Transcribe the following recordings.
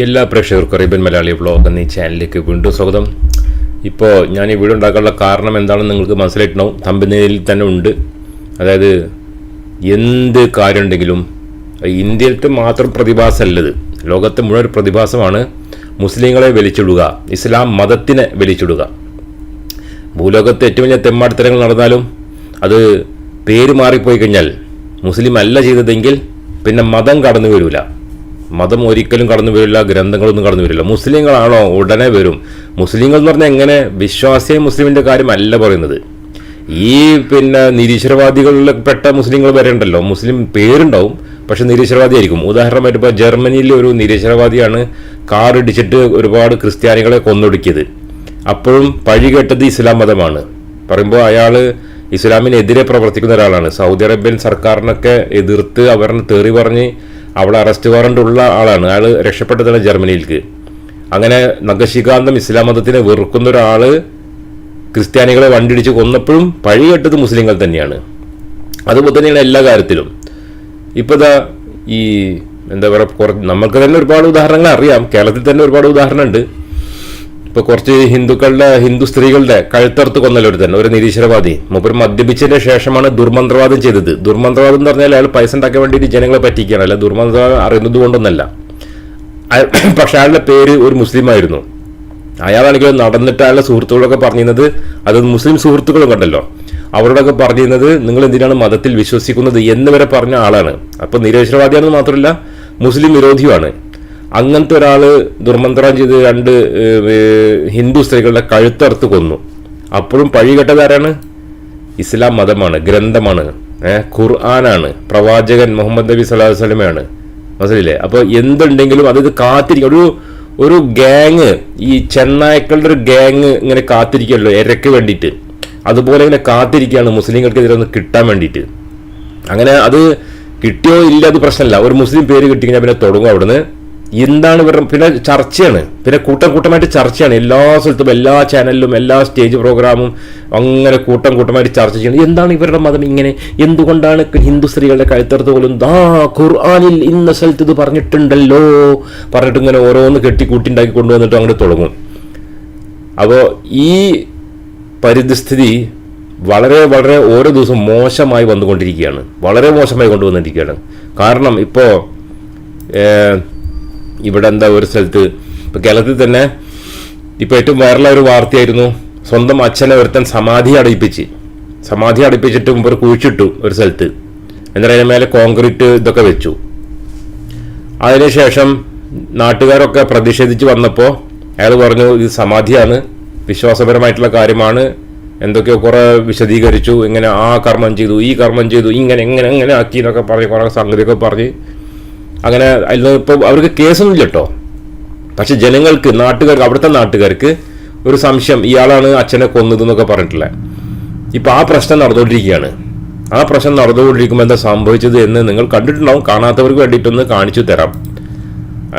എല്ലാ പ്രേക്ഷകർക്കും Arabian Malayali vlog എന്നീ ചാനലിലേക്ക് വീണ്ടും സ്വാഗതം. ഇപ്പോൾ ഞാൻ ഈ വീഡിയോ ഉണ്ടാക്കാനുള്ള കാരണം എന്താണെന്ന് നിങ്ങൾക്ക് മനസ്സിലായിട്ടുണ്ടാവും. തമ്പനിയിൽ തന്നെ ഉണ്ട്. അതായത് എന്ത് കാര്യമുണ്ടെങ്കിലും ഇന്ത്യയിലത്തെ മാത്രം പ്രതിഭാസമല്ലത്. ലോകത്തെ മുഴുവൻ പ്രതിഭാസമാണ് മുസ്ലിങ്ങളെ വലിച്ചിടുക ഇസ്ലാം മതത്തിനെ വലിച്ചിടുക. ഭൂലോകത്ത് ഏറ്റവും വലിയ തെമ്മാടിത്തരങ്ങൾ നടന്നാലും അത് പേര് മാറിപ്പോയി കഴിഞ്ഞാൽ മുസ്ലിം അല്ല ചെയ്തതെങ്കിൽ പിന്നെ മതം കടന്നു വരില്ല മതം ഒരിക്കലും കടന്നു വരില്ല ഗ്രന്ഥങ്ങളൊന്നും കടന്നു വരില്ല. മുസ്ലിങ്ങളാണോ? ഉടനെ വരും. മുസ്ലിങ്ങൾ എന്ന് പറഞ്ഞാൽ എങ്ങനെ? വിശ്വാസിയ മുസ്ലിമിന്റെ കാര്യമല്ല പറയുന്നത്. ഈ പിന്നെ നിരീശ്വരവാദികളിൽ പെട്ട മുസ്ലിങ്ങൾ വരേണ്ടല്ലോ മുസ്ലിം പേരുണ്ടാവും പക്ഷെ നിരീശ്വരവാദിയായിരിക്കും. ഉദാഹരണമായിട്ട് ഇപ്പോൾ ജർമ്മനിയിലെ ഒരു നിരീശ്വരവാദിയാണ് കാർ ഇടിച്ചിട്ട് ഒരുപാട് ക്രിസ്ത്യാനികളെ കൊന്നൊടുക്കിയത്. അപ്പോഴും പഴി കേട്ടത് ഇസ്ലാം മതമാണ്. പറയുമ്പോൾ അയാൾ ഇസ്ലാമിനെതിരെ പ്രവർത്തിക്കുന്ന ഒരാളാണ്. സൗദി അറേബ്യൻ സർക്കാരിനൊക്കെ എതിർത്ത് അവരെ തേറി പറഞ്ഞ് അവിടെ അറസ്റ്റ് വാറണ്ട് ഉള്ള ആളാണ്. അയാൾ രക്ഷപ്പെട്ടതാണ് ജർമ്മനിയിലേക്ക് അങ്ങനെ നഗശികാന്തം ഇസ്ലാം മതത്തിനെ വെറുക്കുന്ന ഒരാൾ ക്രിസ്ത്യാനികളെ വണ്ടിടിച്ച് കൊന്നപ്പോഴും പഴി കെട്ടത് മുസ്ലിങ്ങൾ തന്നെയാണ്. അതുപോലെ തന്നെയാണ് എല്ലാ കാര്യത്തിലും. ഇപ്പോൾ ഇതാ ഈ എന്താ പറയുക കുറച്ച് നമുക്ക് തന്നെ ഒരുപാട് ഉദാഹരണങ്ങൾ അറിയാം. കേരളത്തിൽ തന്നെ ഒരുപാട് ഉദാഹരണമുണ്ട് ഇപ്പോൾ കുറച്ച് ഹിന്ദുക്കളുടെ ഹിന്ദു സ്ത്രീകളുടെ കഴുത്തറുത്ത് കൊന്നല്ല ഒരു നിരീശ്വരവാദി. മൂപ്പർ മദ്യപിച്ചതിന് ശേഷമാണ് ദുർമന്ത്രവാദം ചെയ്തത്. ദുർമന്ത്രവാദം എന്ന് പറഞ്ഞാൽ അയാൾ പൈസ ഉണ്ടാക്കാൻ വേണ്ടിയിട്ട് ജനങ്ങളെ പറ്റിക്കുകയാണ് അല്ല ദുർമന്ത്രവാദം അറിയുന്നത് കൊണ്ടൊന്നല്ല. പക്ഷെ അയാളുടെ പേര് ഒരു മുസ്ലിം ആയിരുന്നു. അയാളാണെങ്കിൽ നടന്നിട്ട് അയാളുടെ സുഹൃത്തുക്കളൊക്കെ പറഞ്ഞിരുന്നത് അത് മുസ്ലിം സുഹൃത്തുക്കളും കണ്ടല്ലോ. അവരോടൊക്കെ പറഞ്ഞിരുന്നത് നിങ്ങൾ എന്തിനാണ് മതത്തിൽ വിശ്വസിക്കുന്നത് എന്ന് വരെ പറഞ്ഞ ആളാണ്. അപ്പൊ നിരീശ്വരവാദിയാണെന്ന് മാത്രമല്ല മുസ്ലിം വിരോധിയുമാണ്. അങ്ങനത്തെ ഒരാൾ ദുർമന്ത്രം ചെയ്ത് രണ്ട് ഹിന്ദു സ്ത്രീകളുടെ കഴുത്തറുത്ത് കൊന്നു. അപ്പോഴും പഴി കെട്ടതാരാണ് ഇസ്ലാം മതമാണ് ഗ്രന്ഥമാണ് ഖുർആനാണ്. പ്രവാചകൻ മുഹമ്മദ് നബി സല്ലല്ലാഹു വസ്ലമയാണ് മനസ്സിലില്ലേ? അപ്പോൾ എന്തുണ്ടെങ്കിലും അത് കാത്തിരിക്കും ഒരു ഒരു ഗ്യാങ് ഈ ചെന്നായ്ക്കളുടെ ഒരു ഗ്യാങ് ഇങ്ങനെ കാത്തിരിക്കുമല്ലോ ഇരക്ക് വേണ്ടിയിട്ട്. അതുപോലെ ഇങ്ങനെ കാത്തിരിക്കുകയാണ് മുസ്ലിങ്ങൾക്കെതിരെ ഒന്ന് കിട്ടാൻ വേണ്ടിയിട്ട്. അങ്ങനെ അത് കിട്ടിയോ ഇല്ല അത് പ്രശ്നമല്ല ഒരു മുസ്ലിം പേര് കിട്ടി കഴിഞ്ഞാൽ പിന്നെ തുടങ്ങും അവിടുന്ന്. എന്താണ് ഇവരുടെ പിന്നെ ചർച്ചയാണ്. പിന്നെ കൂട്ടം കൂട്ടമായിട്ട് ചർച്ചയാണ്. എല്ലാ സ്ഥലത്തും എല്ലാ ചാനലിലും എല്ലാ സ്റ്റേജ് പ്രോഗ്രാമും അങ്ങനെ കൂട്ടം കൂട്ടമായിട്ട് ചർച്ച ചെയ്യുന്നത് എന്താണ് ഇവരുടെ മതം ഇങ്ങനെ? എന്തുകൊണ്ടാണ് ഹിന്ദു സ്ത്രീകളുടെ കഴുത്തറുത്ത് പോലും ദാ ഖുർആാനിൽ ഇന്ന സ്ഥലത്ത് ഇത് പറഞ്ഞിട്ടുണ്ടല്ലോ പറഞ്ഞിട്ട് ഇങ്ങനെ ഓരോന്ന് കെട്ടി ഉണ്ടാക്കി കൊണ്ടുവന്നിട്ട് അങ്ങോട്ട് തുടങ്ങും. അപ്പോൾ ഈ പരിതസ്ഥിതി വളരെ വളരെ ഓരോ ദിവസവും മോശമായി വന്നുകൊണ്ടിരിക്കുകയാണ്. വളരെ മോശമായി കൊണ്ടുവന്നിരിക്കുകയാണ്. കാരണം ഇപ്പോൾ ഇവിടെ എന്താ ഒരു സ്ഥലത്ത്? ഇപ്പൊ കേരളത്തിൽ തന്നെ ഇപ്പോൾ ഏറ്റവും വൈറലായ ഒരു വാർത്തയായിരുന്നു സ്വന്തം അച്ഛനെ ഒരുത്തൻ സമാധി അടയിപ്പിച്ച്. സമാധി അടയിപ്പിച്ചിട്ട് മുമ്പ് കുഴിച്ചിട്ടു ഒരു സ്ഥലത്ത്. എന്നിട്ട് അതിന് മേലെ കോൺക്രീറ്റ് ഇതൊക്കെ വെച്ചു. അതിനുശേഷം നാട്ടുകാരൊക്കെ പ്രതിഷേധിച്ച് വന്നപ്പോൾ അയാൾ പറഞ്ഞു ഇത് സമാധിയാണ്. വിശ്വാസപരമായിട്ടുള്ള കാര്യമാണ്. എന്തൊക്കെയോ കുറേ വിശദീകരിച്ചു. ഇങ്ങനെ ആ കർമ്മം ചെയ്തു ഈ കർമ്മം ചെയ്തു ഇങ്ങനെ എങ്ങനെ എങ്ങനെ ആക്കി എന്നൊക്കെ പറഞ്ഞ് കുറേ സംഗതിയൊക്കെ പറഞ്ഞ് അങ്ങനെ അതിൽ ഇപ്പോൾ അവർക്ക് കേസൊന്നുമില്ല കേട്ടോ പക്ഷെ ജനങ്ങൾക്ക് നാട്ടുകാർക്ക് അവിടുത്തെ നാട്ടുകാർക്ക് ഒരു സംശയം ഇയാളാണ് അച്ഛനെ കൊന്നതെന്നൊക്കെ പറഞ്ഞിട്ടില്ല ഇപ്പം ആ പ്രശ്നം നടന്നുകൊണ്ടിരിക്കുകയാണ്. ആ പ്രശ്നം നടന്നുകൊണ്ടിരിക്കുമ്പോൾ എന്താ സംഭവിച്ചത് എന്ന് നിങ്ങൾ കണ്ടിട്ടുണ്ടാവും. കാണാത്തവർക്ക് വേണ്ടിയിട്ടൊന്ന് കാണിച്ചു തരാം.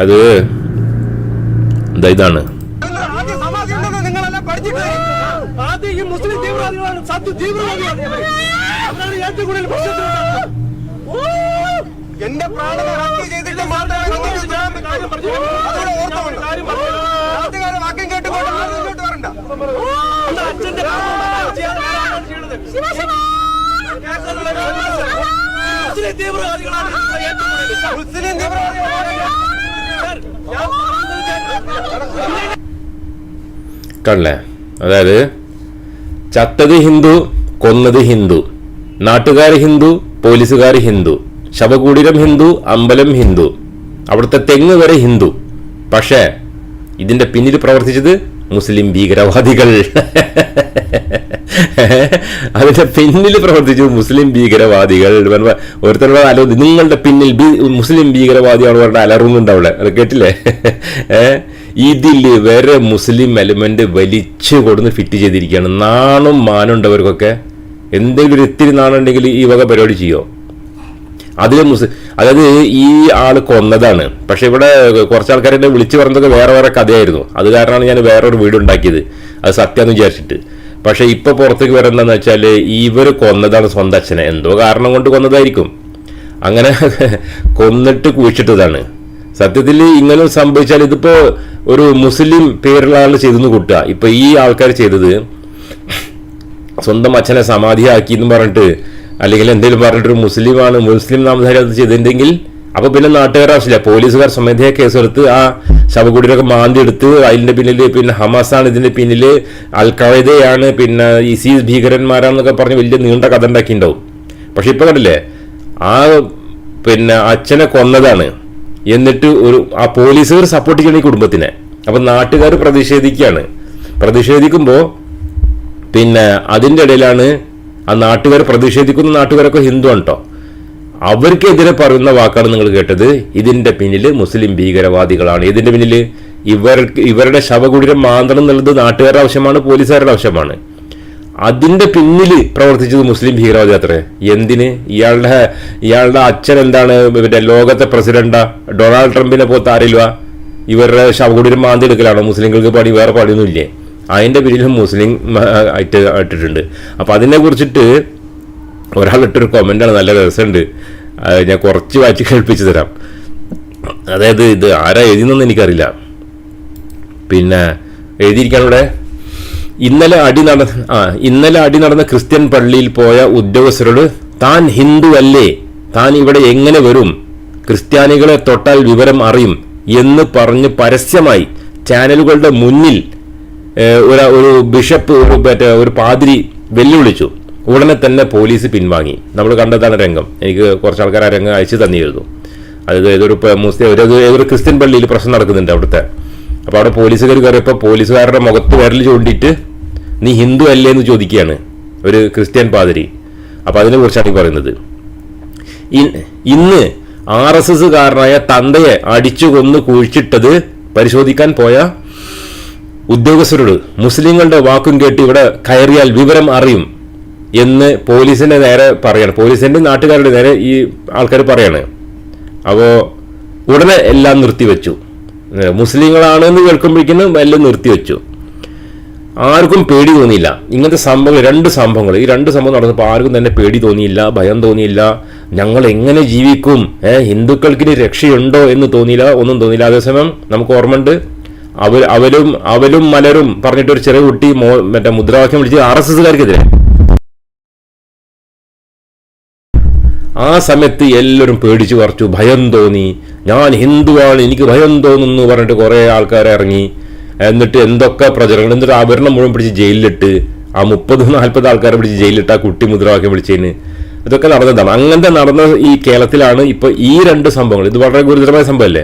അത് എന്താ ഇതാണ്? മുസ്ലിം സത്യ തീവ്രവാദികളാണ്. ഏറ്റവും കൂടുതൽ പ്രശ്നത്തിലുള്ളത്. എന്റെ പ്രാണനെ ഹത്യ ചെയ്തിട്ട് മാത്രമേ നാട്ടുകാരെ വാക്യം കേട്ടുകൊണ്ട് ഇങ്ങോട്ട് വരണ്ട. അച്ഛന്റെ മുസ്ലിം തീവ്രവാദികളാണ് മുസ്ലിം തീവ്രവാദികളാണ്. കണ്ടല്ലേ അതായത് ചത്തത് ഹിന്ദു കൊന്നത് ഹിന്ദു. നാട്ടുകാർ ഹിന്ദു പോലീസുകാർ ഹിന്ദു. ശവകുടീരം ഹിന്ദു അമ്പലം ഹിന്ദു. അവിടുത്തെ തെങ്ങ് വരെ ഹിന്ദു. പക്ഷേ ഇതിന്റെ പിന്നിൽ പ്രവർത്തിച്ചത് മുസ്ലിം ഭീകരവാദികൾ. അതിന്റെ പിന്നിൽ പ്രവർത്തിച്ചു മുസ്ലിം ഭീകരവാദികൾ. ഒരുത്തരുടെ അലോ നിങ്ങളുടെ പിന്നിൽ മുസ്ലിം ഭീകരവാദിയാണ് പറഞ്ഞ അലറുന്നുണ്ട് അവിടെ അത് കേട്ടില്ലേ? ഇതിൽ വരെ മുസ്ലിം എലിമെന്റ് വലിച്ചു കൊടുന്ന് ഫിറ്റ് ചെയ്തിരിക്കുകയാണ്. നാണും മാനുണ്ടവർക്കൊക്കെ എന്തെങ്കിലും ഒരു ഇത്തിരി നാണുണ്ടെങ്കിൽ ഈ വക പരിപാടി ചെയ്യോ? അതിൽ മുസ്ലിം അതായത് ഈ ആൾ കൊന്നതാണ്. പക്ഷെ ഇവിടെ കുറച്ച് ആൾക്കാർ എന്നെ വിളിച്ചു പറഞ്ഞതൊക്കെ വേറെ വേറെ കഥയായിരുന്നു. അത് കാരണമാണ് ഞാൻ വേറെ ഒരു വീഡിയോ ഉണ്ടാക്കിയത്. അത് സത്യമെന്ന് വിചാരിച്ചിട്ട്. പക്ഷെ ഇപ്പൊ പുറത്തേക്ക് വരുന്നതെന്ന് വെച്ചാൽ ഇവർ കൊന്നതാണ് സ്വന്തം അച്ഛനെ. എന്തോ കാരണം കൊണ്ട് കൊന്നതായിരിക്കും. അങ്ങനെ കൊന്നിട്ട് കുഴിച്ചിട്ടതാണ്. സത്യത്തിൽ ഇങ്ങനെ സംഭവിച്ചാൽ ഇതിപ്പോ ഒരു മുസ്ലിം പേരുള്ള ആൾ ചെയ്തെന്ന് കൂട്ടുക. ഇപ്പൊ ഈ ആൾക്കാർ ചെയ്തത് സ്വന്തം അച്ഛനെ സമാധിയാക്കി എന്ന് പറഞ്ഞിട്ട് അല്ലെങ്കിൽ എന്തെങ്കിലും പറഞ്ഞിട്ട് ഒരു മുസ്ലിമാണ് മുസ്ലിം നാമധാരി അത് ചെയ്തിട്ടുണ്ടെങ്കിൽ അപ്പൊ പിന്നെ നാട്ടുകാർ ആവശ്യമില്ല. പോലീസുകാർ സ്വമേധയാ കേസെടുത്ത് ആ ശവകുടീരൊക്കെ മാന്തി എടുത്ത് അതിന്റെ പിന്നിൽ പിന്നെ ഹമാസാണ് ഇതിന്റെ പിന്നിൽ അൽ ഖവൈദയാണ് പിന്നെ ഇസീസ് ഭീകരന്മാരാണെന്നൊക്കെ പറഞ്ഞ് വലിയ നീണ്ട കഥ ഉണ്ടാക്കിയിട്ടുണ്ടാവും. പക്ഷെ ഇപ്പൊ കണ്ടില്ലേ ആ പിന്നെ അച്ഛനെ കൊന്നതാണ്. എന്നിട്ട് ഒരു ആ പോലീസുകാർ സപ്പോർട്ട് ചെയ്യണം ഈ കുടുംബത്തിനെ. അപ്പൊ നാട്ടുകാർ പ്രതിഷേധിക്കുകയാണ്. പ്രതിഷേധിക്കുമ്പോൾ പിന്നെ അതിന്റെ ഇടയിലാണ് ആ നാട്ടുകാർ പ്രതിഷേധിക്കുന്ന നാട്ടുകാരൊക്കെ ഹിന്ദു ആണ് അവർക്കെതിരെ പറയുന്ന വാക്കാണ് നിങ്ങൾ കേട്ടത്. ഇതിന്റെ പിന്നിൽ മുസ്ലിം ഭീകരവാദികളാണ്. ഇതിന്റെ പിന്നിൽ ഇവർക്ക് ഇവരുടെ ശവകുടീരം മാന്തണം എന്നുള്ളത് നാട്ടുകാരുടെ ആവശ്യമാണ് പോലീസുകാരുടെ ആവശ്യമാണ്. അതിന്റെ പിന്നിൽ പ്രവർത്തിച്ചത് മുസ്ലിം ഭീകരവാദി അത്രേ. എന്തിന്? ഇയാളുടെ ഇയാളുടെ അച്ഛൻ എന്താണ്? ഇവരുടെ ലോകത്തെ പ്രസിഡന്റാ ഡൊണാൾഡ് ട്രംപിനെ പോത്താറില്ല ഇവരുടെ ശവകുടീരം മാന്തി എടുക്കലാണോ? മുസ്ലിങ്ങൾക്ക് പണി വേറെ പണിയൊന്നുമില്ലേ? അതിന്റെ പിന്നിൽ മുസ്ലിം ആയിട്ട് ഇട്ടിട്ടുണ്ട് അപ്പോൾ അതിനെ കുറിച്ചിട്ട് ഒരാൾ ഇട്ടൊരു കൊമന്റാണ് നല്ല രസമുണ്ട്. ഞാൻ കുറച്ച് വായിച്ച് കേൾപ്പിച്ചു തരാം. അതായത് ഇത് ആരാ എഴുതിയെന്നൊന്നും എനിക്കറിയില്ല. പിന്നെ എഴുതിയിരിക്കാനിവിടെ ഇന്നലെ അടി നട ആ ഇന്നലെ അടി നടന്ന ക്രിസ്ത്യൻ പള്ളിയിൽ പോയ ഉദ്യോഗസ്ഥരോട് താൻ ഹിന്ദു അല്ലേ? താൻ ഇവിടെ എങ്ങനെ വരും? ക്രിസ്ത്യാനികളെ തൊട്ടാൽ വിവരം അറിയും എന്ന് പറഞ്ഞ് പരസ്യമായി ചാനലുകളുടെ മുന്നിൽ ഒരു ഒരു ബിഷപ്പ് ഒരു മറ്റേ ഒരു പാതിരി വെല്ലുവിളിച്ചു. ഉടനെ തന്നെ പോലീസ് പിൻവാങ്ങി. നമ്മൾ കണ്ടതാണ് രംഗം. എനിക്ക് കുറച്ച് ആൾക്കാർ ആ രംഗം അയച്ചു തന്നിരുന്നു. അത് ഏതൊരു മുസ്ലിം ഒരു ഏതൊരു ക്രിസ്ത്യൻ പള്ളിയിൽ പ്രശ്നം നടക്കുന്നുണ്ട് അവിടുത്തെ. അപ്പോൾ അവിടെ പോലീസുകാർ കയറിയപ്പോൾ പോലീസുകാരുടെ മുഖത്ത് വിരൽ ചൂണ്ടിയിട്ട് നീ ഹിന്ദു അല്ലേ? എന്ന് ചോദിക്കുകയാണ് ഒരു ക്രിസ്ത്യൻ പാതിരി. അപ്പോൾ അതിനെ കുറിച്ചാണ് ഈ പറയുന്നത്. ഇന്ന് ആർ എസ് എസ് കാരനായ തന്തയെ അടിച്ചു കൊന്ന് കുഴിച്ചിട്ടത് പരിശോധിക്കാൻ പോയ ഉദ്യോഗസ്ഥരോട് മുസ്ലിങ്ങളുടെ വാക്കും കേട്ട് ഇവിടെ കയറിയാൽ വിവരം അറിയും എന്ന് പോലീസിന്റെ നേരെ പറയാണ്. പോലീസിന്റെ നാട്ടുകാരുടെ നേരെ ഈ ആൾക്കാർ പറയാണ്. അപ്പോൾ ഉടനെ എല്ലാം നിർത്തിവെച്ചു. മുസ്ലിങ്ങളാണ് മുസ്ലിങ്ങളാണെന്ന് കേൾക്കുമ്പോഴേക്കും എല്ലാം നിർത്തിവെച്ചു. ആർക്കും പേടി തോന്നിയില്ല. ഇങ്ങനത്തെ സംഭവങ്ങൾ രണ്ട് സംഭവങ്ങൾ. ഈ രണ്ട് സംഭവം നടന്നപ്പോൾ ആർക്കും തന്നെ പേടി തോന്നിയില്ല ഭയം തോന്നിയില്ല. ഞങ്ങൾ എങ്ങനെ ജീവിക്കും? ഹിന്ദുക്കൾക്കിന് രക്ഷയുണ്ടോ എന്ന് തോന്നിയില്ല ഒന്നും തോന്നിയില്ല. അതേസമയം നമുക്ക് ഓർമ്മയുണ്ട് അവർ അവരും അവലും മലരും പറഞ്ഞിട്ട് ഒരു ചെറിയ കുട്ടി മറ്റേ മുദ്രാവാക്യം വിളിച്ച് ആർ എസ് എസ്സുകാർക്കെതിരെ. ആ സമയത്ത് എല്ലാവരും പേടിച്ചു കുറച്ചു ഭയം തോന്നി. ഞാൻ ഹിന്ദുവാണ് എനിക്ക് ഭയം തോന്നുന്നു പറഞ്ഞിട്ട് കുറേ ആൾക്കാർ ഇറങ്ങി. എന്നിട്ട് എന്തൊക്കെ പ്രചരണങ്ങൾ എന്നിട്ട് ആഭരണം മുഴുവൻ പിടിച്ച് ജയിലിലിട്ട് ആ മുപ്പത് നാൽപ്പത് ആൾക്കാരെ പിടിച്ച് ജയിലിലിട്ട് ആ കുട്ടി മുദ്രാവാക്യം വിളിച്ചതിന് ഇതൊക്കെ നടന്നതാണ്. അങ്ങനത്തെ നടന്ന ഈ കേരളത്തിലാണ് ഇപ്പൊ ഈ രണ്ട് സംഭവങ്ങൾ. ഇത് വളരെ ഗുരുതരമായ സംഭവമല്ലേ?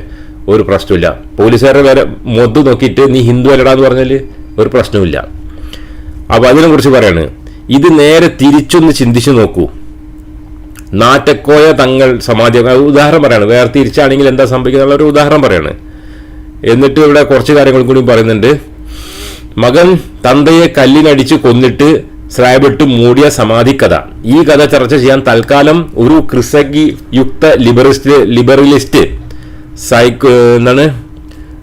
ഒരു പ്രശ്നമില്ല പോലീസുകാരുടെ വരെ മൊത്ത് നോക്കിയിട്ട് നീ ഹിന്ദു അല്ലടാ എന്ന് പറഞ്ഞാൽ ഒരു പ്രശ്നമില്ല അപ്പോൾ അതിനെക്കുറിച്ച് പറയാണ്. ഇത് നേരെ തിരിച്ചൊന്ന് ചിന്തിച്ചു നോക്കൂ. നാറ്റക്കോയ തങ്ങൾ സമാധി ഉദാഹരണം പറയാണ്. വേറെ തിരിച്ചാണെങ്കിൽ എന്താ സംഭവിക്കുന്ന ഒരു ഉദാഹരണം പറയാണ്. എന്നിട്ട് ഇവിടെ കുറച്ച് കാര്യങ്ങൾ കൂടി പറയുന്നുണ്ട്. മകൻ തന്തയെ കല്ലിനടിച്ച് കൊന്നിട്ട് സ്ലാബിട്ട് മൂടിയ സമാധി കഥ. ഈ കഥ ചർച്ച ചെയ്യാൻ തൽക്കാലം ഒരു ക്രിസഗി യുക്ത ലിബറിസ്റ്റ് ലിബറലിസ്റ്റ് സൈക്കോ എന്താണ്?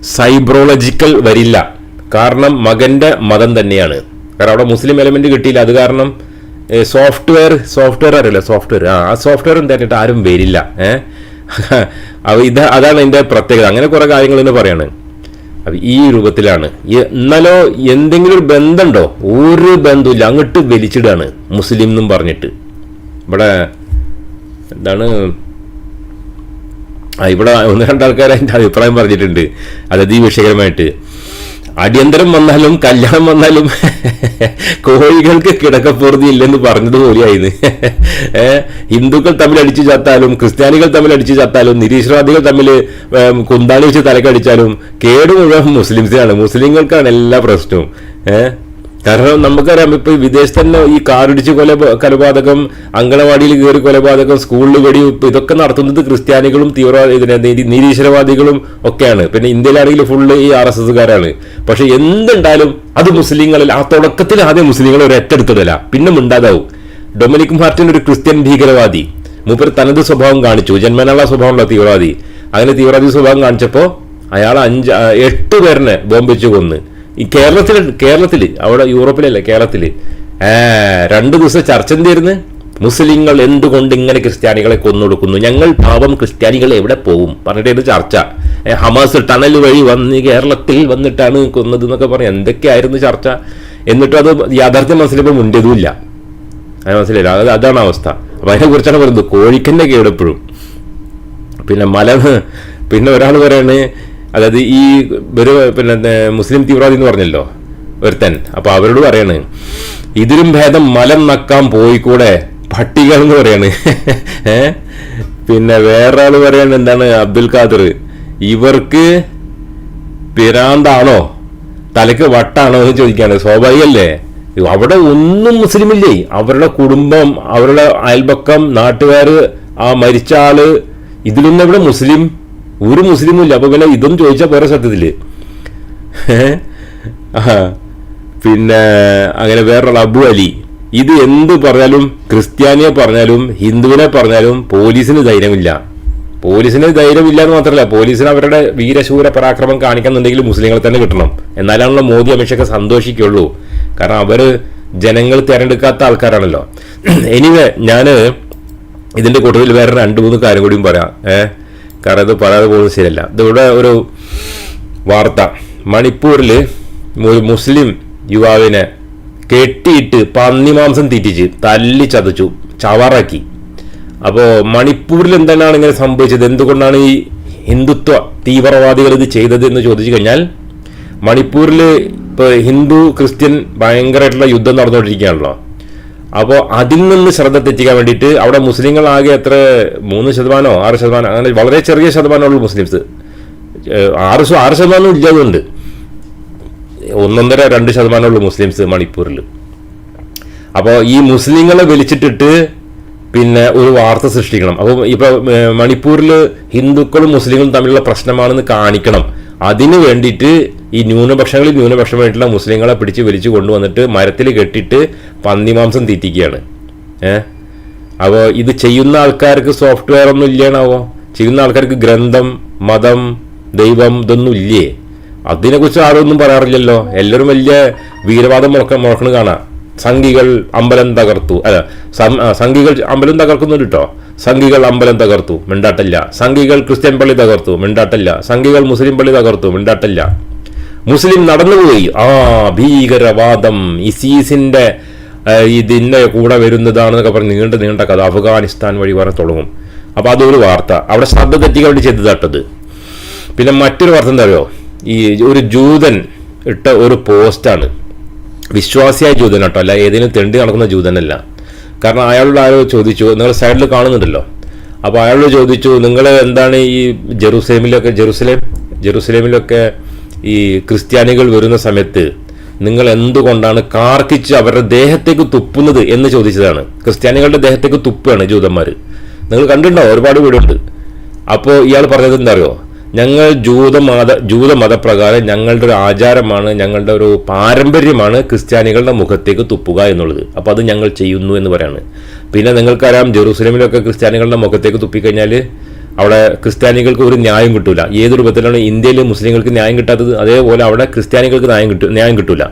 സൈബ്രോളജിക്കൽ വരില്ല. കാരണം മകന്റെ മതം തന്നെയാണ്. കാരണം അവിടെ മുസ്ലിം എലമെന്റ് കിട്ടിയില്ല. അത് കാരണം സോഫ്റ്റ്വെയർ സോഫ്റ്റ്വെയർ അറിയില്ല? സോഫ്റ്റ്വെയർ ആ ആ സോഫ്റ്റ്വെയർ എന്തായിട്ട് ആരും വരില്ല. ഏഹ് അപ്പോൾ ഇത് അതാണ് എന്റെ പ്രത്യേകത. അങ്ങനെ കുറേ കാര്യങ്ങൾ തന്നെ പറയാണ്. അപ്പം ഈ രൂപത്തിലാണ്. എന്നാലോ എന്തെങ്കിലും ഒരു ബന്ധമുണ്ടോ? ഒരു ബന്ധമില്ല അങ്ങോട്ട് വലിച്ചിടാണ്. മുസ്ലിം എന്നും പറഞ്ഞിട്ട്. ഇവിടെ എന്താണ് ഇവിടെ ഒന്ന് രണ്ടാൾക്കാർ എന്റെ അഭിപ്രായം പറഞ്ഞിട്ടുണ്ട്. അതായത് ഈ വിഷയകരമായിട്ട് അടിയന്തരം വന്നാലും കല്യാണം വന്നാലും കോഴികൾക്ക് കിടക്കപ്പുറതി ഇല്ലെന്ന് പറഞ്ഞതുപോലെയായിരുന്നു ഹിന്ദുക്കൾ തമ്മിൽ അടിച്ചു ചത്താലും ക്രിസ്ത്യാനികൾ തമ്മിൽ അടിച്ചു ചത്താലും നിരീശ്വരവാദികൾ തമ്മിൽ കുന്താണി വെച്ച് തലക്കടിച്ചാലും കേട് മുഴുവൻ മുസ്ലിംസിനാണ്. മുസ്ലിങ്ങൾക്കാണ് എല്ലാ പ്രശ്നവും. കാരണം നമുക്കറിയാം ഇപ്പൊ വിദേശത്ത് തന്നെ ഈ കാറിടിച്ച് കൊല കൊലപാതകം അങ്കണവാടിയിൽ കയറി കൊലപാതകം സ്കൂളിൽ വെടി ഇതൊക്കെ നടത്തുന്നത് ക്രിസ്ത്യാനികളും തീവ്രവാദി നിരീശ്വരവാദികളും ഒക്കെയാണ്. പിന്നെ ഇന്ത്യയിലാണെങ്കിൽ ഫുള്ള് ഈ ആർ എസ് എസ്സുകാരാണ്. പക്ഷെ എന്തുണ്ടായാലും അത് മുസ്ലിങ്ങളിൽ ആ തുടക്കത്തിൽ ആദ്യം മുസ്ലിങ്ങൾ ഒരു പിന്നെ മിണ്ടാതാവും. ഡൊമിനിക് മാർട്ടിൻ ഒരു ക്രിസ്ത്യൻ ഭീകരവാദി. മൂപ്പർ തനത് സ്വഭാവം കാണിച്ചു. ജന്മനാള സ്വഭാവമുള്ള തീവ്രവാദി. അങ്ങനെ തീവ്രവാദി സ്വഭാവം കാണിച്ചപ്പോൾ അയാൾ അഞ്ച് എട്ട് പേരിനെ ബോംബിച്ച് കൊന്ന്. ഈ കേരളത്തിൽ കേരളത്തിൽ അവിടെ യൂറോപ്പിലല്ല കേരളത്തിൽ രണ്ടു ദിവസം ചർച്ച എന്തായിരുന്നു മുസ്ലിങ്ങൾ എന്തുകൊണ്ട് ഇങ്ങനെ ക്രിസ്ത്യാനികളെ കൊന്നൊടുക്കുന്നു? ഞങ്ങൾ പാവം ക്രിസ്ത്യാനികൾ എവിടെ പോകും പറഞ്ഞിട്ടേ ചർച്ച. ഹമാസ് ടണൽ വഴി വന്ന് കേരളത്തിൽ വന്നിട്ടാണ് കൊന്നത് എന്നൊക്കെ പറഞ്ഞ് എന്തൊക്കെയായിരുന്നു ചർച്ച? എന്നിട്ടും അത് യാഥാർത്ഥ്യം മനസ്സിലിപ്പോൾ മുണ്ടിയതുമില്ല. അത് മനസ്സിലായില്ല. അത് അതാണ് അവസ്ഥ. അപ്പം അതിനെക്കുറിച്ചാണ് പറയുന്നത്. കോഴിക്കന്റെ കേടെപ്പോഴും പിന്നെ മല പിന്നെ ഒരാൾ പറയാണ് അതായത് ഈ ഒരു പിന്നെ മുസ്ലിം തീവ്രവാദി എന്ന് പറഞ്ഞല്ലോ ഒരുത്തൻ. അപ്പൊ അവരോട് പറയാണ് ഇതിലും ഭേദം മലം നക്കാൻ പോയിക്കൂടെ? പട്ടികൾ എന്ന് പറയാണ്. പിന്നെ വേറെ ആൾ പറയാണ് എന്താണ് അബ്ദുൽ ഖാദർ ഇവർക്ക് പിരാന്താണോ? തലക്ക് വട്ടാണോ എന്ന് ചോദിക്കാണ്. സ്വാഭാവികല്ലേ? അവിടെ ഒന്നും മുസ്ലിമില്ലേ? അവരുടെ കുടുംബം അവരുടെ അയൽപക്കം നാട്ടുകാർ ആ മരിച്ച ആൾ ഇതിലൊന്നും ഇവിടെ മുസ്ലിം ഒരു മുസ്ലിമും ഇല്ല. ഇതും ചോദിച്ചാൽ പോരാ സത്യത്തിൽ. പിന്നെ അങ്ങനെ വേറൊരാൾ അബു അലി. ഇത് എന്ത് പറഞ്ഞാലും ക്രിസ്ത്യാനിയെ പറഞ്ഞാലും ഹിന്ദുവിനെ പറഞ്ഞാലും പോലീസിന് ധൈര്യമില്ല. പോലീസിന് ധൈര്യമില്ല എന്ന് മാത്രമല്ല പോലീസിന് അവരുടെ വീരശൂര പരാക്രമം കാണിക്കുന്നുണ്ടെങ്കിൽ മുസ്ലിങ്ങളെ തന്നെ കിട്ടണം. എന്നാലാണല്ലോ മോദി അമിത്ഷൊക്കെ സന്തോഷിക്കുള്ളൂ. കാരണം അവർ ജനങ്ങൾ തിരഞ്ഞെടുക്കാത്ത ആൾക്കാരാണല്ലോ. എനിവേ ഞാൻ ഇതിന്റെ കൂട്ടത്തിൽ വേറെ രണ്ട് മൂന്ന് കാര്യം കൂടിയും പറയാം. ഏഹ് കാരണം ഇത് പറയാതെ പോകുന്നത് ശരിയല്ല. ഇതിവിടെ ഒരു വാർത്ത. മണിപ്പൂരിൽ ഒരു മുസ്ലിം യുവാവിനെ കെട്ടിയിട്ട് പന്നിമാംസം തീറ്റിച്ച് തല്ലി ചതച്ചു ചവറാക്കി. അപ്പോൾ മണിപ്പൂരിൽ എന്താണ് ഇങ്ങനെ സംഭവിച്ചത്? എന്തുകൊണ്ടാണ് ഈ ഹിന്ദുത്വ തീവ്രവാദികൾ ഇത് ചെയ്തത് എന്ന് ചോദിച്ചു കഴിഞ്ഞാൽ മണിപ്പൂരിൽ ഇപ്പോൾ ഹിന്ദു ക്രിസ്ത്യൻ ഭയങ്കരമായിട്ടുള്ള യുദ്ധം നടന്നുകൊണ്ടിരിക്കുകയാണല്ലോ. അപ്പോൾ അതിൽ നിന്ന് ശ്രദ്ധ തെറ്റിക്കാൻ വേണ്ടിയിട്ട് അവിടെ മുസ്ലിങ്ങളാകെ എത്ര? മൂന്ന് ശതമാനമോ ആറ് ശതമാനം അങ്ങനെ വളരെ ചെറിയ ശതമാനമുള്ള മുസ്ലിംസ്. ആറ് ആറ് ശതമാനം ഇല്ലാതുണ്ട്. ഒന്നൊന്നര രണ്ട് ശതമാനമുള്ള മുസ്ലിംസ് മണിപ്പൂരിൽ അപ്പോൾ ഈ മുസ്ലിങ്ങളെ വിളിച്ചിട്ടിട്ട് പിന്നെ ഒരു വാർത്ത സൃഷ്ടിക്കണം. അപ്പോൾ ഇപ്പോൾ മണിപ്പൂരിൽ ഹിന്ദുക്കളും മുസ്ലിങ്ങളും തമ്മിലുള്ള പ്രശ്നമാണെന്ന് കാണിക്കണം. അതിന് വേണ്ടിയിട്ട് ഈ ന്യൂനപക്ഷങ്ങളിൽ ന്യൂനപക്ഷമായിട്ടുള്ള മുസ്ലിങ്ങളെ പിടിച്ച് വലിച്ചു കൊണ്ടുവന്നിട്ട് മരത്തിൽ കെട്ടിയിട്ട് പന്നിമാംസം തീറ്റിക്കുകയാണ്. ഏഹ് അപ്പോൾ ഇത് ചെയ്യുന്ന ആൾക്കാർക്ക് സോഫ്റ്റ്വെയർ ഒന്നും ഇല്ലാണാവോ? ചെയ്യുന്ന ആൾക്കാർക്ക് ഗ്രന്ഥം മതം ദൈവം ഇതൊന്നും ഇല്ലേ? അതിനെക്കുറിച്ച് ആരൊന്നും പറയാറില്ലല്ലോ. എല്ലാവരും വലിയ വീരവാദം മുഴക്ക മുഴക്കണ് കാണാം. സംഘികൾ അമ്പലം തകർത്തു. അല്ല സംഘികൾ അമ്പലം തകർക്കുന്നുണ്ട് കേട്ടോ സംഘികൾ അമ്പലം തകർത്തു മിണ്ടാട്ടില്ല. സംഘികൾ ക്രിസ്ത്യൻ പള്ളി തകർത്തു മിണ്ടാട്ടില്ല. സംഘികൾ മുസ്ലിം പള്ളി തകർത്തു മിണ്ടാട്ടില്ല. മുസ്ലിം നടന്നുപോയി. ആ ഭീകരവാദം ഇസീസിന്റെ ഇതിന്റെ കൂടെ വരുന്നതാണെന്നൊക്കെ പറഞ്ഞ് നീണ്ട നീണ്ട കഥ. അഫ്ഗാനിസ്ഥാൻ വഴി പറഞ്ഞ് തുടങ്ങും. അപ്പൊ അതൊരു വാർത്ത. അവിടെ ശ്രദ്ധ തെറ്റിക്കാൻ വേണ്ടി ചെയ്തതാട്ടത് പിന്നെ മറ്റൊരു വാർത്ത എന്താ അറിയോ? ഈ ഒരു ജൂതൻ ഇട്ട ഒരു പോസ്റ്റാണ്. വിശ്വാസിയായ ജൂതൻ കേട്ടോ. അല്ല ഏതെങ്കിലും തെണ്ടി നടക്കുന്ന ജൂതനല്ല. കാരണം അയാളോട് ആരോ ചോദിച്ചു. നിങ്ങൾ സൈഡിൽ കാണുന്നുണ്ടല്ലോ. അപ്പോൾ അയാളോട് ചോദിച്ചു നിങ്ങൾ എന്താണ് ഈ ജെറൂസലേമിലൊക്കെ ജെറുസലേം ജെറൂസലേമിലൊക്കെ ഈ ക്രിസ്ത്യാനികൾ വരുന്ന സമയത്ത് നിങ്ങൾ എന്തുകൊണ്ടാണ് കാർക്കിച്ച് അവരുടെ ദേഹത്തേക്ക് തുപ്പുന്നത്? എന്ന് ചോദിച്ചതാണ്. ക്രിസ്ത്യാനികളുടെ ദേഹത്തേക്ക് തുപ്പുകയാണ് ജൂതന്മാർ നിങ്ങൾ കണ്ടിട്ടുണ്ടോ? ഒരുപാട് വീടുണ്ട് അപ്പോൾ ഇയാൾ പറഞ്ഞത് എന്താ അറിയോ? ഞങ്ങൾ ജൂതമത ജൂതമതപ്രകാരം ഞങ്ങളുടെ ഒരു ആചാരമാണ് ഞങ്ങളുടെ ഒരു പാരമ്പര്യമാണ് ക്രിസ്ത്യാനികളുടെ മുഖത്തേക്ക് തുപ്പുക എന്നുള്ളത്. അപ്പോൾ അത് ഞങ്ങൾ ചെയ്യുന്നു എന്ന് പറയാണ്. പിന്നെ നിങ്ങൾക്കറിയാം ജെറൂസലേമിലൊക്കെ ക്രിസ്ത്യാനികളുടെ മുഖത്തേക്ക് തുപ്പിക്കഴിഞ്ഞാൽ അവിടെ ക്രിസ്ത്യാനികൾക്ക് ഒരു ന്യായം കിട്ടില്ല ഏത് രൂപത്തിലാണ് ഇന്ത്യയിൽ മുസ്ലിങ്ങൾക്ക് ന്യായം കിട്ടാത്തത്? അതേപോലെ അവിടെ ക്രിസ്ത്യാനികൾക്ക് ന്യായം കിട്ടും ന്യായം കിട്ടില്ല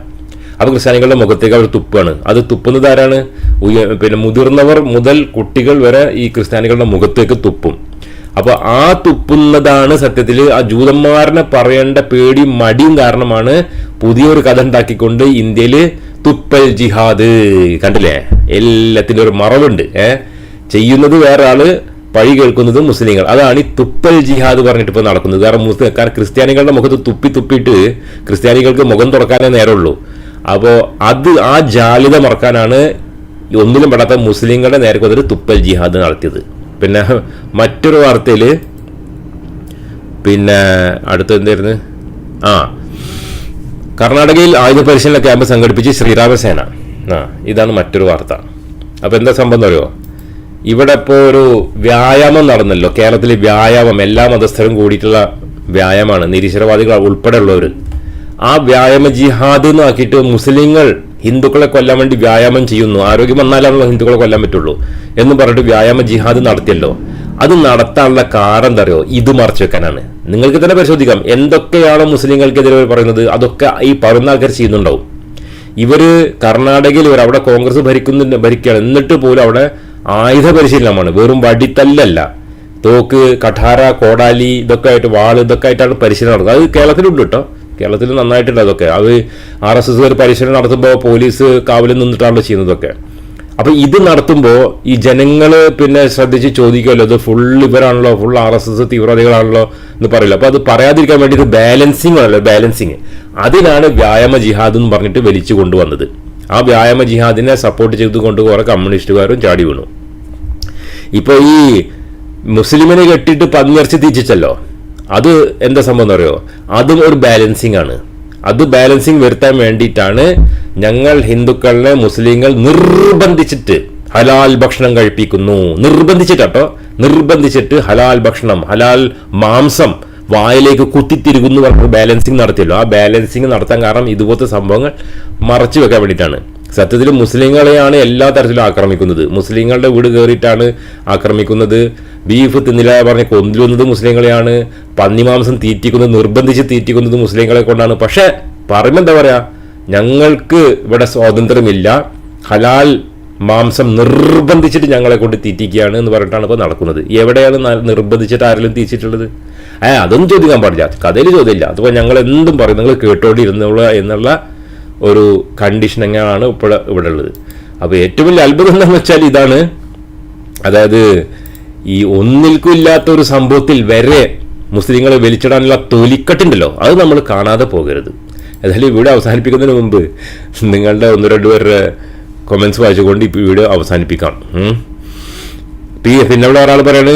അപ്പോൾ ക്രിസ്ത്യാനികളുടെ മുഖത്തേക്ക് അവർ തുപ്പാണ് അത് തുപ്പുന്നത് ആരാണ്? പിന്നെ മുതിർന്നവർ മുതൽ കുട്ടികൾ വരെ ഈ ക്രിസ്ത്യാനികളുടെ മുഖത്തേക്ക് തുപ്പും. അപ്പൊ ആ തുപ്പുന്നതാണ് സത്യത്തിൽ ആ ജൂതന്മാരനെ പറയേണ്ട പേടിയും മടിയും കാരണമാണ് പുതിയൊരു കഥ ഉണ്ടാക്കിക്കൊണ്ട് ഇന്ത്യയിൽ തുപ്പൽ ജിഹാദ്. കണ്ടില്ലേ? എല്ലാത്തിന്റെ ഒരു മറവുണ്ട് ഏ? ചെയ്യുന്നത് വേറെ ആൾ പഴി കേൾക്കുന്നത് മുസ്ലിങ്ങൾ. അതാണ് ഈ തുപ്പൽ ജിഹാദ് പറഞ്ഞിട്ട് ഇപ്പോൾ നടക്കുന്നത്. കാരണം മുസ്ലിം കാരണം ക്രിസ്ത്യാനികളുടെ മുഖത്ത് തുപ്പി തുപ്പിയിട്ട് ക്രിസ്ത്യാനികൾക്ക് മുഖം തുറക്കാനേ നേരമുള്ളൂ. അപ്പോൾ അത് ആ ജാലിത മറക്കാനാണ് ഒന്നിലും പെടാത്ത മുസ്ലിങ്ങളുടെ നേരെ വന്നിട്ട് തുപ്പൽ ജിഹാദ് നടത്തിയത്. പിന്നെ മറ്റൊരു വാർത്തയിൽ പിന്നെ അടുത്ത് എന്തായിരുന്നു? ആ കർണാടകയിൽ ആയുധ പരിശീലന ക്യാമ്പ് സംഘടിപ്പിച്ച് ശ്രീരാമസേന. ആ ഇതാണ് മറ്റൊരു വാർത്ത. അപ്പോൾ എന്താ സംഭവം അറിയോ? ഇവിടെ ഇപ്പോൾ ഒരു വ്യായാമം നടന്നല്ലോ. കേരളത്തിൽ വ്യായാമം എല്ലാ മതസ്ഥരും കൂടിയിട്ടുള്ള വ്യായാമമാണ്. നിരീശ്വരവാദികൾ ഉൾപ്പെടെയുള്ളവർ ആ വ്യായാമ ജിഹാദ് എന്ന് ആക്കിയിട്ട് മുസ്ലിങ്ങൾ ഹിന്ദുക്കളെ കൊല്ലാൻ വേണ്ടി വ്യായാമം ചെയ്യുന്നു. ആരോഗ്യം വന്നാലാണല്ലോ ഹിന്ദുക്കളെ കൊല്ലാൻ പറ്റുള്ളൂ എന്ന് പറഞ്ഞിട്ട് വ്യായാമ ജിഹാദ് നടത്തിയല്ലോ. അത് നടത്താനുള്ള കാരണം എന്താ അറിയോ? ഇത് മറച്ചു വെക്കാനാണ്. നിങ്ങൾക്ക് തന്നെ പരിശോധിക്കാം. എന്തൊക്കെയാണോ മുസ്ലിങ്ങൾക്കെതിരെ പറയുന്നത്? അതൊക്കെ ഈ പറയുന്ന ആൾക്കാർ ചെയ്യുന്നുണ്ടാവും. ഇവർ കർണാടകയിൽ ഇവർ അവിടെ കോൺഗ്രസ് ഭരിക്കുന്ന ഭരിക്കുകയാണ്. എന്നിട്ട് പോലും അവിടെ ആയുധ പരിശീലനമാണ്. വെറും വടിത്തല്ലല്ല. തോക്ക് കഠാര കോടാലി ഇതൊക്കെ ആയിട്ട് വാൾ ഇതൊക്കെ ആയിട്ടാണ് പരിശീലനം നടത്തുന്നത്. അത് കേരളത്തിലുണ്ട് കേട്ടോ. കേരളത്തിൽ നന്നായിട്ടുണ്ട് അതൊക്കെ. അത് ആർ എസ് എസ് ഒരു പരിശീലനം നടത്തുമ്പോൾ പോലീസ് കാവലിൽ നിന്നിട്ടാണല്ലോ ചെയ്യുന്നതൊക്കെ. അപ്പോൾ ഇത് നടത്തുമ്പോൾ ഈ ജനങ്ങൾ പിന്നെ ശ്രദ്ധിച്ച് ചോദിക്കുമല്ലോ അത് ഫുൾ ഇവരാണല്ലോ ഫുൾ ആർ എസ് എസ് തീവ്രവാദികളാണല്ലോ എന്ന് പറയില്ല. അപ്പോൾ അത് പറയാതിരിക്കാൻ വേണ്ടി ഇത് ബാലൻസിങ് ആണല്ലോ ബാലൻസിങ് അതിനാണ് വ്യായാമ ജിഹാദ് എന്ന് പറഞ്ഞിട്ട് വലിച്ചു കൊണ്ടുവന്നത്. ആ വ്യായാമ ജിഹാദിനെ സപ്പോർട്ട് ചെയ്ത് കൊണ്ട് കുറെ കമ്മ്യൂണിസ്റ്റുകാരും ചാടി വീണു. ഇപ്പൊ ഈ മുസ്ലിമിനെ കെട്ടിയിട്ട് പന്നിറച്ചി തീച്ചിച്ചല്ലോ അത് എന്താ സംഭവം അറിയോ? അതും ഒരു ബാലൻസിങ് ആണ്. അത് ബാലൻസിങ് വരുത്താൻ വേണ്ടിയിട്ടാണ് ഞങ്ങൾ ഹിന്ദുക്കളെ മുസ്ലിങ്ങൾ നിർബന്ധിച്ചിട്ട് ഹലാൽ ഭക്ഷണം കഴിപ്പിക്കുന്നു. നിർബന്ധിച്ചിട്ടോ നിർബന്ധിച്ചിട്ട് ഹലാൽ ഭക്ഷണം ഹലാൽ മാംസം വായിലേക്ക് കുത്തിത്തിരുകുന്നു പറഞ്ഞ ബാലൻസിങ് നടത്തിയല്ലോ. ആ ബാലൻസിങ് നടത്താൻ കാരണം ഇതുപോലത്തെ സംഭവങ്ങൾ മറച്ചു വെക്കാൻ വേണ്ടിയിട്ടാണ്. സത്യത്തിൽ മുസ്ലിങ്ങളെയാണ് എല്ലാ തരത്തിലും ആക്രമിക്കുന്നത്. മുസ്ലിങ്ങളുടെ വീട് കയറിയിട്ടാണ് ആക്രമിക്കുന്നത്. ബീഫ് തിന്നില്ല പറഞ്ഞ് കൊന്നിരുന്നത് മുസ്ലിങ്ങളെയാണ്. പന്നിമാംസം തീറ്റിക്കുന്നത് നിർബന്ധിച്ച് തീറ്റിക്കുന്നത് മുസ്ലിങ്ങളെ കൊണ്ടാണ്. പക്ഷേ പറയുമ്പോൾ എന്താ പറയാ? ഞങ്ങൾക്ക് ഇവിടെ സ്വാതന്ത്ര്യമില്ല. ഹലാൽ മാംസം നിർബന്ധിച്ചിട്ട് ഞങ്ങളെ കൊണ്ട് തീറ്റിക്കുകയാണ് എന്ന് പറഞ്ഞിട്ടാണ് ഇപ്പോൾ നടക്കുന്നത്. എവിടെയാണ് നിർബന്ധിച്ചിട്ട് ആരെങ്കിലും തീറ്റിച്ചിട്ടുള്ളത്? ഏ അതൊന്നും ചോദിക്കാൻ പാടില്ല. കഥയിൽ ചോദ്യമില്ല. അതുപോലെ ഞങ്ങൾ എന്തും പറയും. നിങ്ങൾ കേട്ടോണ്ടിരുന്നുള്ള എന്നുള്ള ഒരു കണ്ടീഷനിങ്ങാണ് ഇപ്പോൾ ഇവിടെ ഉള്ളത് അപ്പോൾ ഏറ്റവും വലിയ അത്ഭുതം എന്താണെന്ന് വെച്ചാൽ ഇതാണ്. അതായത് ഈ ഒന്നിൽക്കും ഇല്ലാത്ത ഒരു സംഭവത്തിൽ വരെ മുസ്ലിങ്ങളെ വലിച്ചിടാനുള്ള തൊലിക്കട്ടുണ്ടല്ലോ അത് നമ്മൾ കാണാതെ പോകരുത്. ഏതായാലും വീഡിയോ അവസാനിപ്പിക്കുന്നതിന് മുമ്പ് നിങ്ങളുടെ ഒന്ന് രണ്ട് പേരുടെ കൊമൻസ് വായിച്ചുകൊണ്ട് ഇപ്പോൾ വീഡിയോ അവസാനിപ്പിക്കാം. പി പിന്നെ ഇവിടെ ഒരാൾ പറയാണ്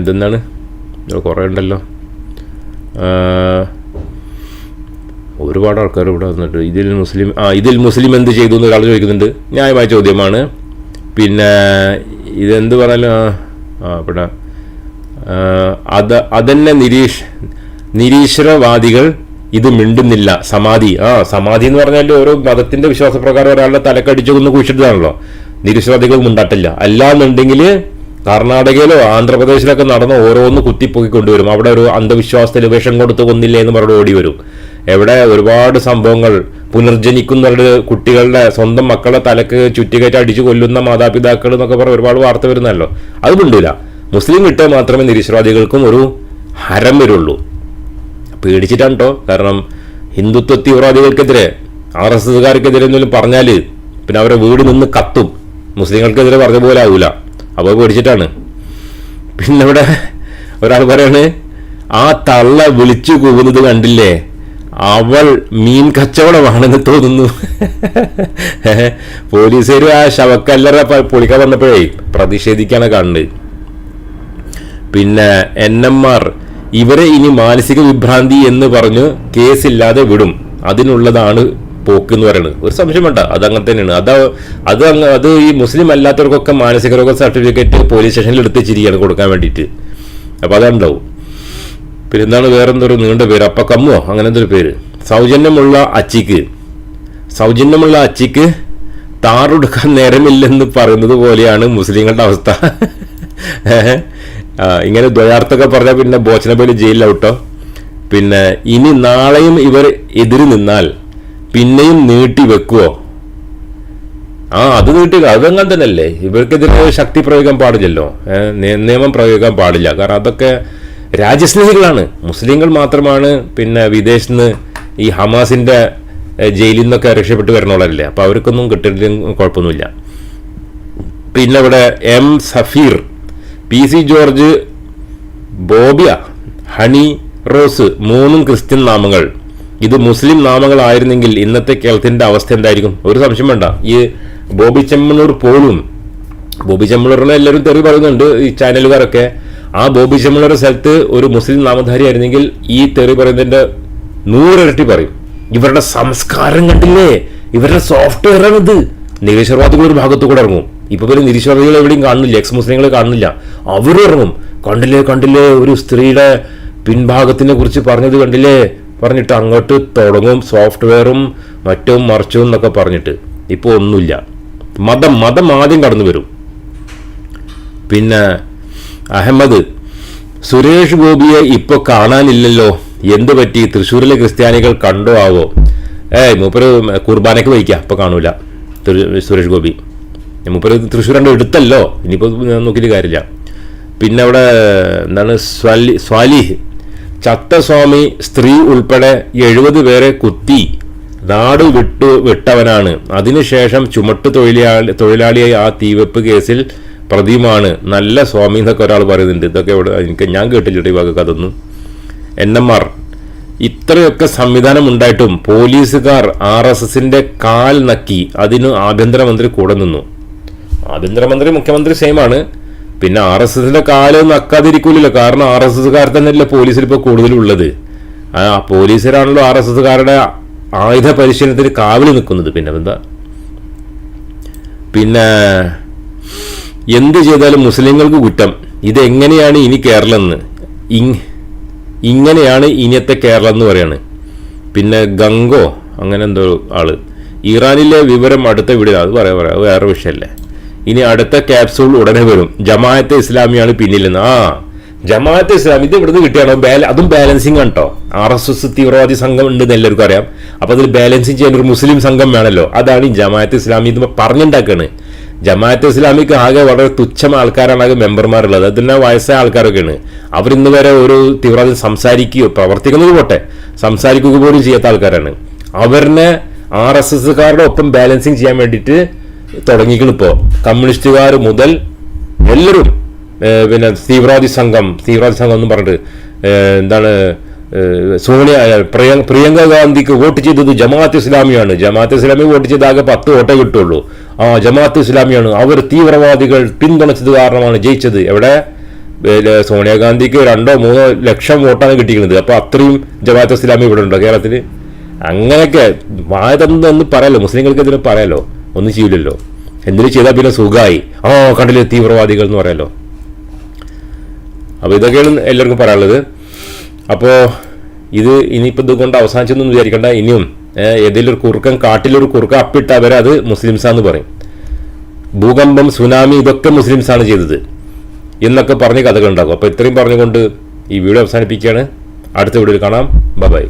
ഇതെന്താണ്? ഇത് കുറേ ഉണ്ടല്ലോ. ഒരുപാട് ആൾക്കാർ ഇവിടെ വന്നിട്ട് ഇതിൽ മുസ്ലിം ആ ഇതിൽ മുസ്ലിം എന്ത് ചെയ്തു എന്ന് ഒരാൾ ചോദിക്കുന്നുണ്ട്. ന്യായമായ ചോദ്യമാണ്. പിന്നെ ഇതെന്ത് പറഞ്ഞാലും ആ, ആ, അത് അതന്നെ നിരീഷ് നിരീശ്വരവാദികൾ ഇത് മിണ്ടുന്നില്ല. സമാധി ആ സമാധി എന്ന് പറഞ്ഞാൽ ഓരോ മതത്തിന്റെ വിശ്വാസപ്രകാരം ഒരാളുടെ തലക്കടിച്ചു കൊന്ന് കുഴിച്ചിട്ടതാണല്ലോ നിരീശ്വരവാദികൾ മിണ്ടാട്ടില്ല. അല്ലാന്നുണ്ടെങ്കിൽ കർണാടകയിലോ ആന്ധ്രാപ്രദേശിലൊക്കെ നടന്ന് ഓരോന്ന് കുത്തിപ്പൊക്കി കൊണ്ടുവരും അവിടെ ഒരു അന്ധവിശ്വാസത്തിൽ വിഷം കൊടുത്ത് കൊന്നില്ലേ എന്ന് പറഞ്ഞ് ഓടി വരും. എവിടെ ഒരുപാട് സംഭവങ്ങൾ പുനർജനിക്കുന്നവരുടെ കുട്ടികളുടെ സ്വന്തം മക്കളെ തലക്ക് ചുറ്റിക്കയറ്റി അടിച്ചു കൊല്ലുന്ന മാതാപിതാക്കൾ എന്നൊക്കെ പറഞ്ഞ് ഒരുപാട് വാർത്ത വരുന്നല്ലോ അത് മിണ്ടില്ല മുസ്ലിം കിട്ടിയാൽ മാത്രമേ നിരീശ്വരവാദികൾക്കും ഒരു ഹരം വരുള്ളൂ. പേടിച്ചിട്ടാണ് കാരണം ഹിന്ദുത്വ തീവ്രവാദികൾക്കെതിരെ ആർ എസ് എസ്സുകാർക്കെതിരെ എന്തെങ്കിലും പറഞ്ഞാൽ പിന്നെ അവരെ വീട് നിന്ന് കത്തും. മുസ്ലിങ്ങൾക്കെതിരെ പറഞ്ഞ പോലെ ആവൂല. അപ്പോൾ പേടിച്ചിട്ടാണ്. പിന്നെ ഇവിടെ ഒരാൾ പറയാണ് ആ തള്ള വിളിച്ചു കൂവുന്നത് കണ്ടില്ലേ? അവൾ മീൻ കച്ചവടമാണെന്ന് തോന്നുന്നു. പോലീസുകാർ ആ ശവക്കല്ലറ പൊളിക്കാൻ വന്നപ്പോഴേ പ്രതിഷേധിക്കാണ് കണ്ട്. പിന്നെ എൻ എം ആർ ഇവരെ ഇനി മാനസിക വിഭ്രാന്തി എന്ന് പറഞ്ഞ് കേസില്ലാതെ വിടും. അതിനുള്ളതാണ് പോക്ക് എന്ന് പറയുന്നത് ഒരു സംശയം വേണ്ട അത് അങ്ങനെ തന്നെയാണ്. അത് അത് അത് ഈ മുസ്ലിം അല്ലാത്തവർക്കൊക്കെ മാനസിക രോഗ സർട്ടിഫിക്കറ്റ് പോലീസ് സ്റ്റേഷനിൽ എടുത്ത് ചിരിയാണ് കൊടുക്കാൻ വേണ്ടിയിട്ട്. അപ്പോൾ അതുണ്ടാവും എന്താണ് വേറെന്തൊരു നീണ്ട പേര്. അപ്പ കമ്മോ അങ്ങനെ എന്തൊരു പേര്. സൗജന്യമുള്ള അച്ചിക്ക്. സൗജന്യമുള്ള അച്ചിക്ക് താറെടുക്കാൻ നേരമില്ലെന്ന് പറയുന്നത് പോലെയാണ് മുസ്ലിങ്ങളുടെ അവസ്ഥ. ഇങ്ങനെ ദ്വയാർത്ഥമൊക്കെ പറഞ്ഞാൽ പിന്നെ ബോച്ചനപ്പള്ളി ജയിലിലോട്ടോ പിന്നെ ഇനി നാളെയും ഇവർ എതിര് നിന്നാൽ പിന്നെയും നീട്ടി വെക്കുവോ? ആ അത് നീട്ടുക അതങ്ങനെ തന്നെയല്ലേ ഇവർക്കെതിരെ ശക്തി പ്രയോഗിക്കാൻ പാടില്ലല്ലോ. നിയമം പ്രയോഗിക്കാൻ പാടില്ല. കാരണം അതൊക്കെ രാജ്യസ്നേഹികളാണ്. മുസ്ലിങ്ങൾ മാത്രമാണ് പിന്നെ വിദേശത്ത് നിന്ന് ഈ ഹമാസിന്റെ ജയിലിൽ നിന്നൊക്കെ രക്ഷപ്പെട്ട് വരണോളല്ലേ അപ്പോൾ അവർക്കൊന്നും കിട്ടിയില്ലെങ്കിൽ കുഴപ്പമൊന്നുമില്ല. പിന്നെ ഇവിടെ M Safeer P C George ബോബിയ Honey Rose മൂന്നും ക്രിസ്ത്യൻ നാമങ്ങൾ. ഇത് മുസ്ലിം നാമങ്ങളായിരുന്നെങ്കിൽ ഇന്നത്തെ കേരളത്തിന്റെ അവസ്ഥ എന്തായിരിക്കും? ഒരു സംശയം വേണ്ട. ഈ ബോബി ചെമ്മണൂർ പോലും ബോബി ചെമ്മണൂറിനെ എല്ലാവരും തെറി പറയുന്നുണ്ട് ഈ ചാനലുകാരൊക്കെ. ആ ബോബി ജമ്മളുടെ സ്ഥലത്ത് ഒരു മുസ്ലിം നാമധാരി ആയിരുന്നെങ്കിൽ ഈ തെറി പറയുന്നതിന്റെ നൂറിരട്ടി പറയും. ഇവരുടെ സംസ്കാരം കണ്ടില്ലേ? ഇവരുടെ സോഫ്റ്റ്വെയർ ആണ് ഇത് നിരീശ്വരവാദികൾ ഒരു ഭാഗത്തു കൂടെ ഇറങ്ങും. ഇപ്പൊ പിന്നെ നിരീശ്വരവാദികൾ എവിടെയും കാണുന്നില്ല എക്സ് മുസ്ലിങ്ങളെ കാണുന്നില്ല. അവരും ഇറങ്ങും. കണ്ടില്ലേ കണ്ടില്ലേ ഒരു സ്ത്രീയുടെ പിൻഭാഗത്തിനെ കുറിച്ച് പറഞ്ഞത് കണ്ടില്ലേ? പറഞ്ഞിട്ട് അങ്ങോട്ട് തുടങ്ങും സോഫ്റ്റ്വെയറും മറ്റും മറിച്ചും എന്നൊക്കെ പറഞ്ഞിട്ട്. ഇപ്പോൾ ഒന്നുമില്ല. മതം മതം ആദ്യം കടന്നു വരും പിന്നെ അഹമ്മദ് സുരേഷ് ഗോപിയെ ഇപ്പൊ കാണാനില്ലല്ലോ. എന്ത് പറ്റി? തൃശ്ശൂരിലെ ക്രിസ്ത്യാനികൾ കണ്ടോ ആവോ? ഏയ് മൂപ്പര് കുർബാനയ്ക്ക് വഹിക്കാം ഇപ്പൊ കാണൂല. സുരേഷ് ഗോപി. മൂപ്പര് തൃശ്ശൂർ രണ്ട് എടുത്തല്ലോ. ഇനിയിപ്പോ നോക്കിയിട്ട് കാര്യമില്ല. പിന്നെ അവിടെ എന്താണ് സ്വാലി സ്വാലിഹ് ചത്തസ്വാമി സ്ത്രീ ഉൾപ്പെടെ എഴുപത് പേരെ കുത്തി നാട് വിട്ടു വിട്ടവനാണ്. അതിനുശേഷം ചുമട്ട് തൊഴിലാളി തൊഴിലാളിയായി ആ തീവെപ്പ് കേസിൽ പ്രതിയുമാണ് നല്ല സ്വാമി എന്നൊക്കെ ഒരാൾ പറയുന്നുണ്ട്. ഇതൊക്കെ ഇവിടെ എനിക്ക് ഞാൻ കേട്ടില്ല ഈ വക അതൊന്നും എൻ എം ആർ ഇത്രയൊക്കെ സംവിധാനം ഉണ്ടായിട്ടും പോലീസുകാർ ആർ എസ് എസിന്റെ കാൽ നക്കി അതിന് ആഭ്യന്തരമന്ത്രി കൂടെ നിന്നു. ആഭ്യന്തരമന്ത്രി മുഖ്യമന്ത്രി സെയിമാണ് പിന്നെ ആർ എസ് എസിന്റെ കാൽ നക്കാതിരിക്കൂലല്ലോ. കാരണം ആർ എസ് എസ്കാർ തന്നെയല്ലേ പോലീസിൽ ഇപ്പോൾ കൂടുതലുള്ളത് ആ പോലീസുകാരാണല്ലോ ആർ എസ് എസ്കാരുടെ ആയുധ പരിശീലനത്തിന് കാവൽ നിൽക്കുന്നത്. പിന്നെ എന്താ പിന്നെ എന്ത് ചെയ്താലും മുസ്ലിങ്ങൾക്ക് കുറ്റം. ഇതെങ്ങനെയാണ് ഇനി കേരളം എന്ന് ഇങ് ഇങ്ങനെയാണ് ഇനിയത്തെ കേരളം എന്ന് പറയാണ്. പിന്നെ ഗംഗോ അങ്ങനെ എന്തോ ആൾ. ഇറാനിലെ വിവരം അടുത്ത വീട് അത് പറയാം പറയാം. വേറെ വിഷയമല്ലേ. ഇനി അടുത്ത ക്യാപ്സൂൾ ഉടനെ വരും. ജമാഅത്തെ ഇസ്ലാമിയാണ് പിന്നിലെന്ന്. ആ ജമാഅത്തെ ഇസ്ലാമി ഇത് ഇവിടുന്ന് കിട്ടിയാണോ? ബാല അതും ബാലൻസിങ് ആണ് കേട്ടോ ആർ എസ് എസ് തീവ്രവാദി സംഘം ഉണ്ടെന്ന് എല്ലാവർക്കും അറിയാം. അപ്പൊ അതിൽ ബാലൻസിങ് ചെയ്യാൻ ഒരു മുസ്ലിം സംഘം വേണമല്ലോ അതാണ് ഈ ജമാഅത്തെ ഇസ്ലാമി ഇത് പറഞ്ഞുണ്ടാക്കാണ്. ജമാഅത്ത് ഇസ്ലാമിക്ക് ആകെ വളരെ തുച്ഛം ആൾക്കാരാണ് ആകെ മെമ്പർമാരുള്ളത്. തന്നെ വയസ്സായ ആൾക്കാരൊക്കെയാണ്. അവരിന്ന് വരെ ഒരു തീവ്രവാദം സംസാരിക്കുകയോ പ്രവർത്തിക്കുന്നത് പോട്ടെ സംസാരിക്കുക പോലും ചെയ്യാത്ത ആൾക്കാരാണ്. അവരിനെ ആർ എസ് എസ്സുകാരുടെ ഒപ്പം ബാലൻസിങ് ചെയ്യാൻ വേണ്ടിയിട്ട് തുടങ്ങിക്കണം ഇപ്പോൾ കമ്മ്യൂണിസ്റ്റുകാർ മുതൽ എല്ലാവരും പിന്നെ തീവ്രവാദി സംഘം തീവ്രവാദി സംഘം എന്ന് പറഞ്ഞിട്ട് എന്താണ് സോണിയ പ്രിയ- പ്രിയങ്ക ഗാന്ധിക്ക് വോട്ട് ചെയ്തത് ജമാഅത്ത് ഇസ്ലാമിയാണ്. ജമാഅത്ത് ഇസ്ലാമി വോട്ട് ചെയ്ത് ആകെ പത്ത് വോട്ടേ കിട്ടുള്ളൂ. ആ ജമാഅത്ത് ഇസ്ലാമിയാണ്. അവർ തീവ്രവാദികൾ പിന്തുണച്ചത് കാരണമാണ് ജയിച്ചത്. എവിടെ? സോണിയാഗാന്ധിക്ക് രണ്ടോ മൂന്നോ ലക്ഷം വോട്ടാണ് കിട്ടിയിരുന്നത് അപ്പോൾ അത്രയും ജമാഅത്ത് ഇസ്ലാമി ഇവിടെ ഉണ്ടോ കേരളത്തിൽ അങ്ങനെയൊക്കെ വായതൊന്നും പറയാലോ മുസ്ലിങ്ങൾക്ക് ഇതിന് പറയാലോ ഒന്നും ചെയ്യില്ലല്ലോ എന്തിനു ചെയ്താൽ പിന്നെ സുഖമായി ആ കണ്ടില്ലേ തീവ്രവാദികൾ എന്ന് പറയാലോ അപ്പോൾ ഇതൊക്കെയാണ് എല്ലാവർക്കും പറയാനുള്ളത്. അപ്പോൾ ഇത് ഇനിയിപ്പോൾ ഇതുകൊണ്ട് അവസാനിച്ചൊന്നും വിചാരിക്കേണ്ട. ഇനിയും ഏതെങ്കിലും ഒരു കുറുക്കൻ കാട്ടിലൊരു കുറുക്ക അപ്പിട്ട അത് മുസ്ലിംസാന്ന് പറയും. ഭൂകമ്പം സുനാമി ഇതൊക്കെ മുസ്ലിംസാണ് ചെയ്തത് എന്നൊക്കെ പറഞ്ഞ് കഥകൾ ഉണ്ടാക്കും. അപ്പോൾ ഇത്രയും പറഞ്ഞുകൊണ്ട് ഈ വീഡിയോ അവസാനിപ്പിക്കുകയാണ്. അടുത്ത വീഡിയോയിൽ കാണാം. ബൈ